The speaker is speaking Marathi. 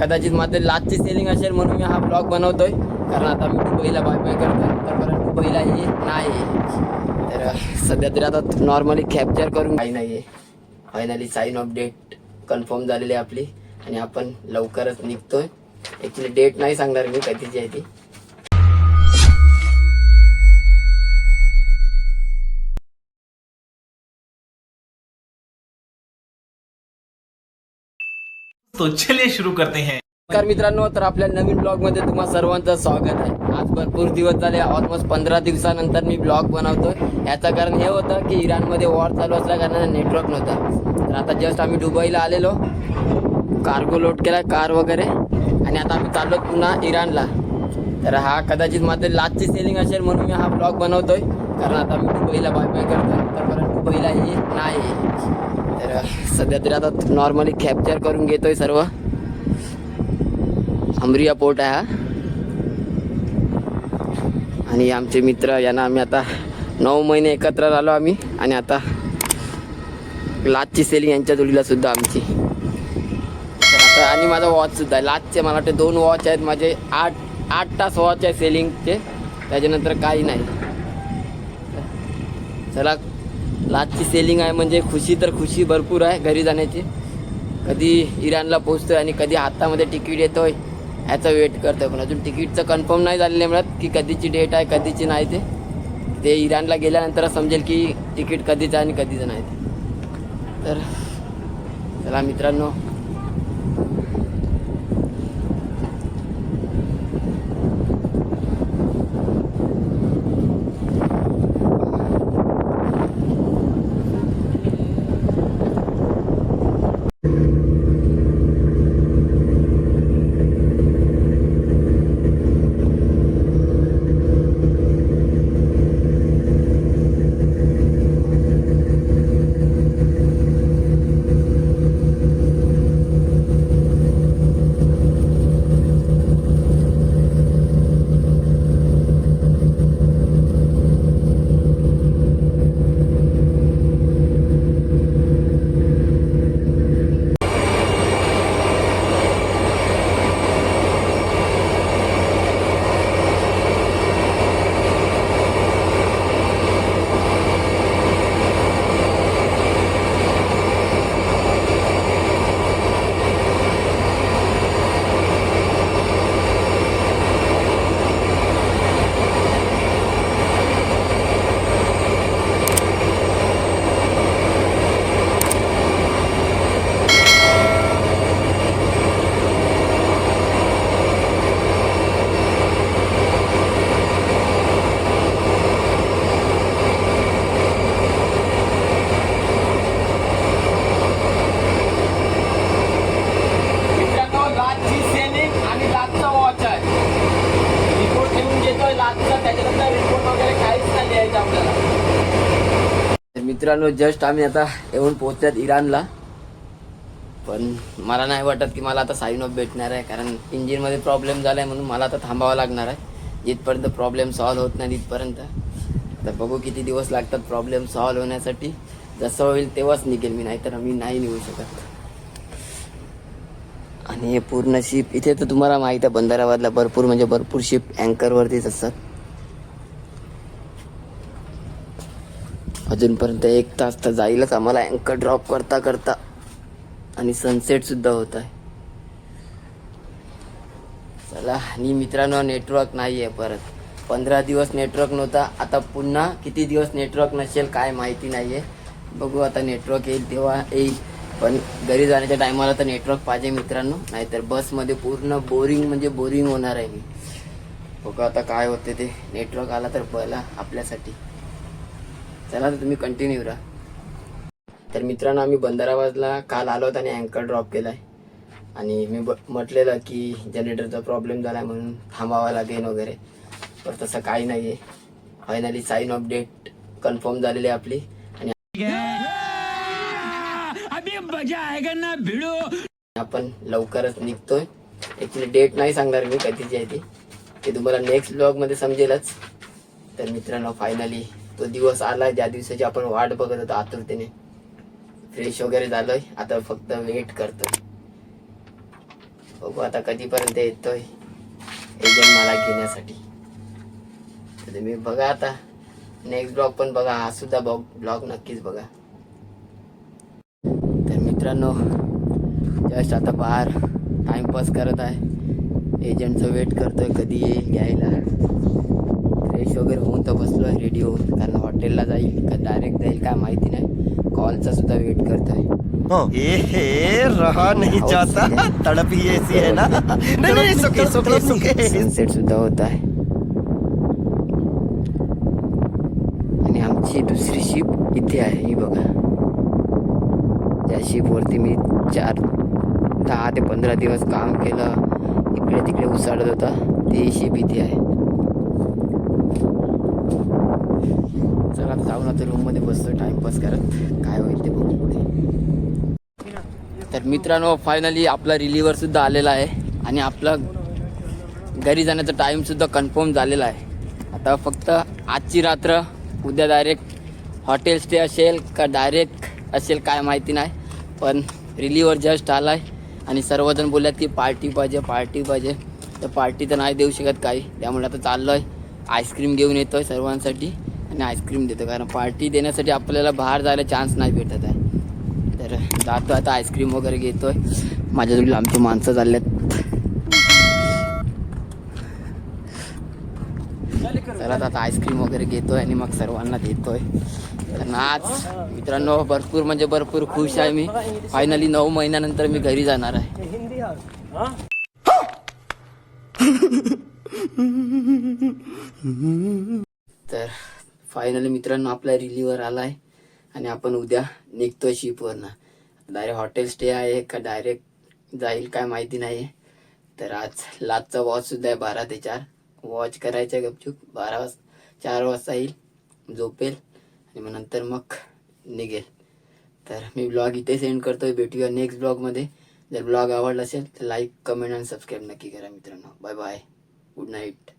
कदाचित माझं लास्टची सेलिंग असेल म्हणून मी हा ब्लॉग बनवतोय. कारण आता मी दुबईला बाय बाय करतो तर मला दुबईला हे नाही तर सध्या तरी आता नॉर्मली कॅप्चर करून काही नाही आहे finally sign off date confirm झालेली आहे आपली. आणि आपण लवकरच निघतोय. ॲक्च्युली डेट नाही सांगणार मी कधीची आहे ती. तो चलिए शुरू करते हैं। नमस्कार मित्रांनो तर आपल्या नवीन ब्लॉगमध्ये तुम्हा सर्वांचं स्वागत आहे. आज भरपूर दिवस झाले ऑलमोस्ट पंधरा दिवसानंतर मी ब्लॉग बनवतोय. याचं कारण हे होतं की इराणमध्ये वॉर चालू असल्या कारणाने नेटवर्क नव्हता. तर आता जस्ट आम्ही दुबईला आलेलो. कार्गो लोड केला कार वगैरे. आणि आता आम्ही चाललो पुन्हा इराणला. तर हा कदाचित माझं लास्टची सेलिंग असेल म्हणून मी हा ब्लॉग बनवतोय. कारण आता मी दुबईला बाय बाय करतोय. तर परत दुबईला हे नाही. तर सध्या तरी आता नॉर्मली कॅप्चर करून घेतोय सर्व. अमरिया पोर्ट आहे हा. आणि आमचे मित्र यांना आम्ही आता नऊ महिने एकत्र राहिलो आम्ही. आणि आता लाचची सेलिंग यांच्या जोडीला सुद्धा आमची. तर आता आणि माझा वॉच सुद्धा आहे. लाचचे मला वाटते दोन वॉच आहेत. माझे आठ आठ तास वॉच आहे सेलिंगचे त्याच्यानंतर काही नाही. चला लाचची सेलिंग आहे म्हणजे खुशी तर खुशी भरपूर आहे घरी जाण्याची. कधी इराणला पोचतोय आणि कधी हातामध्ये तिकीट येतोय ह्याचा वेट करतोय पण अजून तिकीटचं कन्फर्म नाही झालेलं मिळत की कधीची डेट आहे कधीची नाही ते. ते इराणला गेल्यानंतर समजेल की तिकीट कधीचं आहे आणि कधीचं नाही ते. तर चला मित्रांनो लाचची सेलिंग आणि लाचचा वॉच आहे रिपोर्ट लिहून घेतोय लाचचा त्याच्यानंतर रिपोर्ट वगैरे काहीच नाही लिहायचं आपल्याला तर मित्रांनो जस्ट आम्ही आता येऊन पोहोचल्यात इराणला. पण मला नाही वाटत की मला आता साईन ऑफ भेटणार आहे कारण इंजिनमध्ये प्रॉब्लेम झाला आहे म्हणून मला आता थांबावं लागणार आहे. जिथपर्यंत प्रॉब्लेम सॉल्व्ह होत नाही तिथपर्यंत. आता बघू किती दिवस लागतात प्रॉब्लेम सॉल्व्ह होण्यासाठी. जसं होईल तेव्हाच निघेल मी नाहीतर मी नाही निघू शकत. आणि हे पूर्ण शिप इथे तर तुम्हाला माहीत आहे बंधाराबादला भरपूर म्हणजे भरपूर शिप अँकरवरतीच असतात. अजूनपर्यंत एक तास तर जाईलच आम्हाला. अँकर ड्रॉप करता करता. आणि सनसेट सुद्धा होत आहे. चला आणि मित्रांनो नेटवर्क नाही आहे परत. पंधरा दिवस नेटवर्क नव्हता. आता पुन्हा किती दिवस नेटवर्क नसेल काय माहिती नाही आहे बघू आता नेटवर्क येईल तेव्हा येईल. पण घरी जाण्याच्या टायमाला तर नेटवर्क पाहिजे मित्रांनो. नाहीतर बसमध्ये पूर्ण बोरिंग म्हणजे बोरिंग होणार आहे मी. बघू आता काय होते ते. नेटवर्क आला तर पहिला आपल्यासाठी. चला तर तुम्ही कंटिन्यू राहा. तर मित्रांनो आम्ही बंदराबादला काल आलो होतो आणि अँकर ड्रॉप केला आहे आणि मी ब- म्हटलेलं की जनरेटरचा प्रॉब्लेम झाला म्हणून थांबावा लागेल वगैरे. पण तसं काही नाही आहे finally sign off date confirm झालेली आहे आपली. आणि आपण लवकरच निघतोय. ॲक्च्युली डेट नाही सांगणार मी कधीची आहे ती. ते तुम्हाला नेक्स्ट ब्लॉगमध्ये समजेलच. तर मित्रांनो फायनली तो दिवस आला ज्या दिवसाची आपण वाट बघत होतो आतुरतेने फ्रेश वगैरे झालोय. आता फक्त वेट करतोय. बघू आता कधीपर्यंत येतोय. एजंट मला घेण्यासाठी. तर तुम्ही बघा आता. नेक्स्ट ब्लॉग पण बघा. हा सुद्धा ब्लॉग ब्लॉग नक्कीच बघा. तर मित्रांनो जस्ट आता बाहेर टाइमपास करत आहे. एजंटचं वेट करतोय. कधी येईल घ्यायला. फ्रेश वगैरे होऊन तर बसलो आहे रेडी होऊन. कारण हॉटेलला जाईल का डायरेक्ट जाईल काय माहिती नाही. कॉलचा सुद्धा वेट करतोय. ए हे रहा नहीं जाता. तड़प ही ऐसी है ना? नहीं नहीं सुके सुके सुके सनसेट सुद्धा होत आहे. आणि आमची दुसरी शिप इथे आहे ही बघा. त्या शिपवरती मी चार दहा ते पंधरा दिवस काम केलं. इकडे तिकडे उसाडत होता. ती शिप इथे आहे. चला आता जाऊन आता रूममध्ये बसतो टाइमपास करत. काय होईल ते बघू पुढे. तर मित्रांनो फायनली आपला रिलीवरसुद्धा आलेला आहे. आणि आपला घरी जाण्याचा टाईमसुद्धा कन्फर्म झालेला आहे. आता फक्त आजची रात्र उद्या डायरेक्ट हॉटेल स्टे असेल का डायरेक्ट असेल काय माहिती नाही. पण रिलीवर जस्ट आला आहे आणि सर्वजण बोलल्यात की पार्टी पाहिजे पार्टी पाहिजे. तर पार्टी तर नाही देऊ शकत काही. त्यामुळे आता चाललो आहे आईस्क्रीम घेऊन येतो आहे सर्वांसाठी. आणि आईस्क्रीम देतो कारण पार्टी देण्यासाठी आपल्याला बाहेर जायला चान्स नाही भेटत आहे. तर जातो आता आईस्क्रीम वगैरे घेतोय. माझ्या जोडीला आमची माणसं चालल्यात. चला आता आईस्क्रीम वगैरे घेतोय आणि मग सर्वांना देतोय. कारण आज मित्रांनो भरपूर म्हणजे भरपूर खुश आहे मी. फायनली नऊ महिन्यानंतर मी घरी जाणार आहे. तर फायनली मित्रांनो आपला रिलीवर आला आहे आणि आपण उद्या निघतो शिपवरनं डायरेक्ट हॉटेल स्टे आहे का डायरेक्ट जाईल काय माहिती नाही तर आज लातचा वॉच सुद्धा आहे बारा ते चार. वॉच करायचा आहे गपचूप. बारा वाजता चार वाजता येईल. झोपेल आणि मग नंतर मग निघेल. तर मी ब्लॉग इथे सेंड करतो भेटूया नेक्स्ट ब्लॉगमध्ये जर ब्लॉग आवडला असेल तर लाईक कमेंट आणि सबस्क्राईब नक्की करा मित्रांनो. Bye bye good night